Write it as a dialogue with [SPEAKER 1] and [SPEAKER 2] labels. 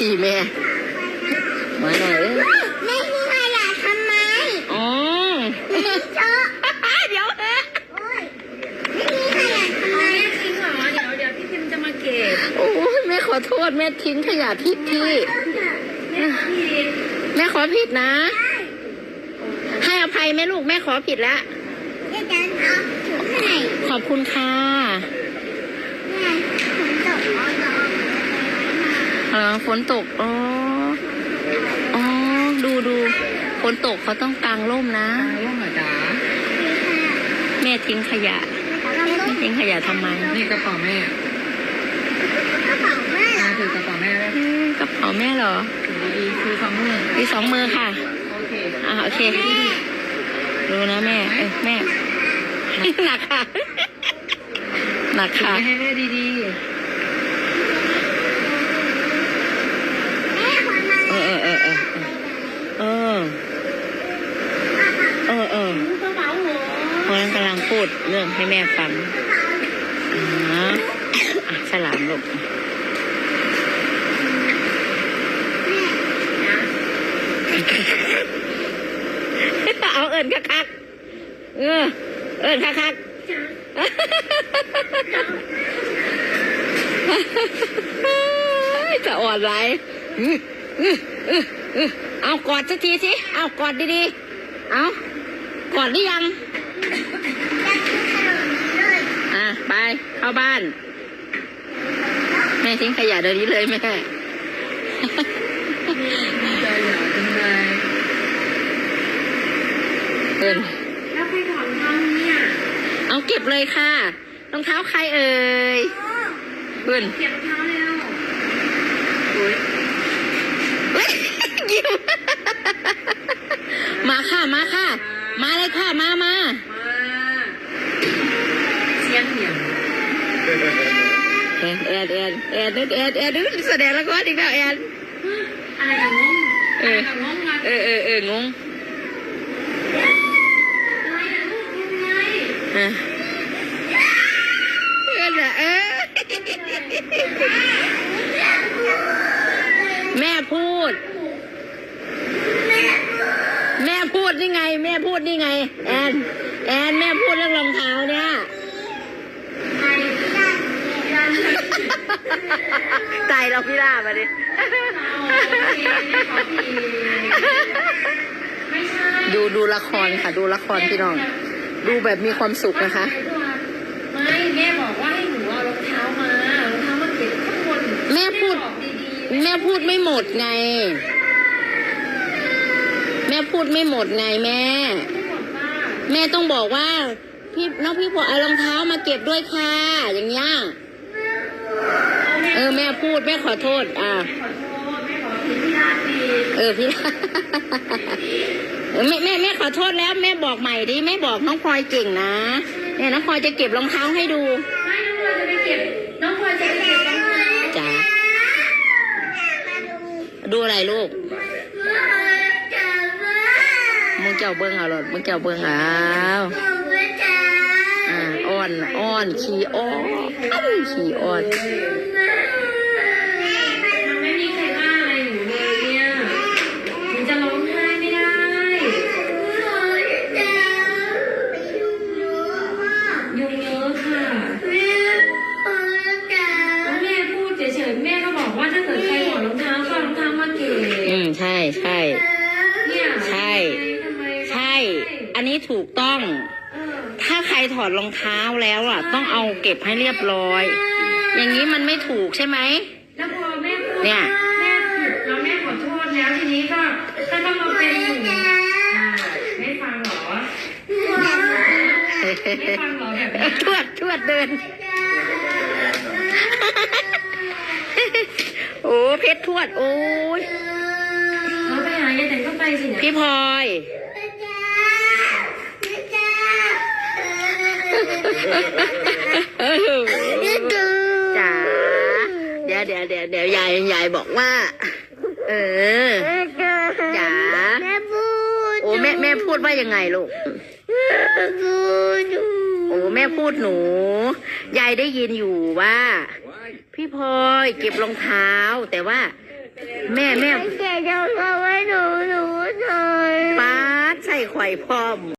[SPEAKER 1] ตีแม่มาหน่เอ้ยไม่มีอะไะทำไมอือเดี๋ยวเฮ้ยไม่มีขยะทำไมทิ้งเหรอเดี๋ยว
[SPEAKER 2] เดี๋ยวพี่พิมจะมาเก็บโอ้ยแม่
[SPEAKER 1] ขอโทษแม่ทิ้งขยะผิดที่
[SPEAKER 2] แม่พี่แม่
[SPEAKER 1] ขอผิดนะ ให้อภัยแม่ลู
[SPEAKER 2] กแม่ขอผิดแล้วขอบ
[SPEAKER 1] คุณค่ะ ออฝนตก อ๋อ อ๋อ ดูดูฝนตกเขาต้องกางร่มนะ
[SPEAKER 3] ร่มเหรอจ๊ะ
[SPEAKER 1] แม่ทิ้งขยะ
[SPEAKER 2] ทำลู
[SPEAKER 1] แม่
[SPEAKER 2] ก
[SPEAKER 1] ทิ้งขยะทำไม
[SPEAKER 3] นี่กระเป๋าแม่
[SPEAKER 2] กระเป๋าแม่
[SPEAKER 3] ตาถือกระเป๋าแม่ไว้
[SPEAKER 1] อืมกระเป๋าแม่เหรอ
[SPEAKER 3] ถือดีๆคือสองมือ
[SPEAKER 1] มีสองมือค่ะ
[SPEAKER 3] โอเค
[SPEAKER 1] อ่าโอเค รู้นะแม่ เอ้ยแม่ หนักค่ะ หนัก
[SPEAKER 3] ถือ
[SPEAKER 1] ค่ะ
[SPEAKER 3] ไว้ให้แม่ดี
[SPEAKER 2] แม่คนมา
[SPEAKER 1] เออเออเออเออเออเออเออก
[SPEAKER 2] ระเป๋าหัว
[SPEAKER 1] เพราะฉะ นั้นกำลังพูดเรื่องให้แม่ฟังอ่าอะฉลามลูกเอาเอิญคักคักเออ เอิญคักคักจะอ่อนไรอื้ออื้ออื้ออื้อเอากอดสักทีสิ เอากอดดีๆ เอากอดหรือยัง อะ ไป เข้าบ้าน แม่ทิ้งขยะเดี๋ยวนี้เลยแม่
[SPEAKER 3] ๆใจหยาจังเลย
[SPEAKER 1] เอิน
[SPEAKER 2] แล้วใครถอนทำเนี่ย
[SPEAKER 1] เอาเก็บเลยค่ะ รองเท้าใครเอ่ยเพื่อน
[SPEAKER 2] เก็บรองเท้าเร็ว
[SPEAKER 1] ยิ้มมาค่ะ มาค่ะ มาเลยค่ะ มามา
[SPEAKER 3] มาเสียงเหนียง
[SPEAKER 1] แอนแอนแอนแอนแอนแอนแอนแสดงละครอีกแล้วแอน
[SPEAKER 2] อะไรกับงง
[SPEAKER 1] เออ
[SPEAKER 2] กับงงมา
[SPEAKER 1] เออเออเอองง
[SPEAKER 2] อะไรกับลูกยังไง
[SPEAKER 1] อะเออน่ะเออแม่พูด แม่พูดนี่ไง แม่พูดนี่ไง แอน แอนแม่พูดเรื่องรองเท้าเนี่ย ตายเราพี่ล่ามาดิ
[SPEAKER 2] ไม่ใช่
[SPEAKER 1] ดูดูละครค่ะ ดูละครพี่น้อง ดูแบบมีความสุขนะคะ
[SPEAKER 2] ไม่แม่บอกว่าให้หนูเอารองเท้ามารองเท้ามาเก็บข้างบน
[SPEAKER 1] แม่พูด
[SPEAKER 2] บอกดี
[SPEAKER 1] แม่พูดไม่หมดไง แม่พูดไม่หมดไงแม่
[SPEAKER 2] ๆไม่หมดป้า
[SPEAKER 1] แม่ต้องบอกว่าพี่น้องพี่พอเอารองเท้ามาเก็บด้วยค่ะอย่างเงี้ยเออแม่พูดแม่ขอโทษ อ่า
[SPEAKER 2] แม่ขอโทษแม่ขอผิดที่ร้านดี
[SPEAKER 1] เออพี่เออแม่แม่แม่ขอโทษแล้วแม่บอกใหม่ดิแม่บอกน้องพลอยเก่งนะเนี่ยน้องพลอยจะเก็บรองเท้าให้ดู
[SPEAKER 2] ไม่น้องพลอยจะไปเก็บน้องพลอยจะไปเก็บรองเท้า
[SPEAKER 1] จ๋าดูอะไรลูกมึงเจ้าเบิ้งเอาหรอมึงเจ้าเบิ้งเอา อ้อนอ้อนขี้อ้อนขี้อ้อน
[SPEAKER 2] มันไม่มีใครว่าอะไรหนูเลยเนี่ยหนูจะร้องไห้ไม่ได้ยุงเยอะค่ะแล้วแม่พูดเฉยๆแม่ก็บอกว่าถ้าเกิดใครถอดรองเท้าก็เอารองเท้ามาเก็บ
[SPEAKER 1] อืมใช่ใช่
[SPEAKER 2] เนี่ย
[SPEAKER 1] ใช่
[SPEAKER 2] ทำไม
[SPEAKER 1] ใช่ อันนี้ถูกต้อง ถ้าใครถอดรองเท้าแล้วอะ ต้องเอาเก็บให้เรียบร้อย อย่างนี้มันไม่ถูกใช่ไหม
[SPEAKER 2] แล้วพอแม่พูด
[SPEAKER 1] เนี่ย
[SPEAKER 2] แม่ผิดแล้วแม่ขอโทษแล้วทีนี้ก็ก็ต้องมาเป็นหนูอ่าไม่ฟังเหรอไม่ฟังเหรอแบบนี้
[SPEAKER 1] ทวดทวดเดิน โอ้เพชรทวด โอ้ย
[SPEAKER 2] เราไปหายายแต่งก็ไปสิเนี่ย
[SPEAKER 1] พี่พลอย เออ จ๋าเดี๋ยวเดี๋ยวเดี๋ยวเดี๋ยวยายยายบอกว่า เออจ๋า
[SPEAKER 2] แม่พูด
[SPEAKER 1] โอ้แม่แม่พูดว่ายังไงลูก
[SPEAKER 2] พูด
[SPEAKER 1] โอ้แม่พูดหนูยายได้ยินอยู่ว่า พี่พลอยเก็บรองเท้า แต่ว่า แม่แม่
[SPEAKER 2] แกจะเอาไว้หนูหนูหน่อย
[SPEAKER 1] ป้าดใส่ไข่พร้อม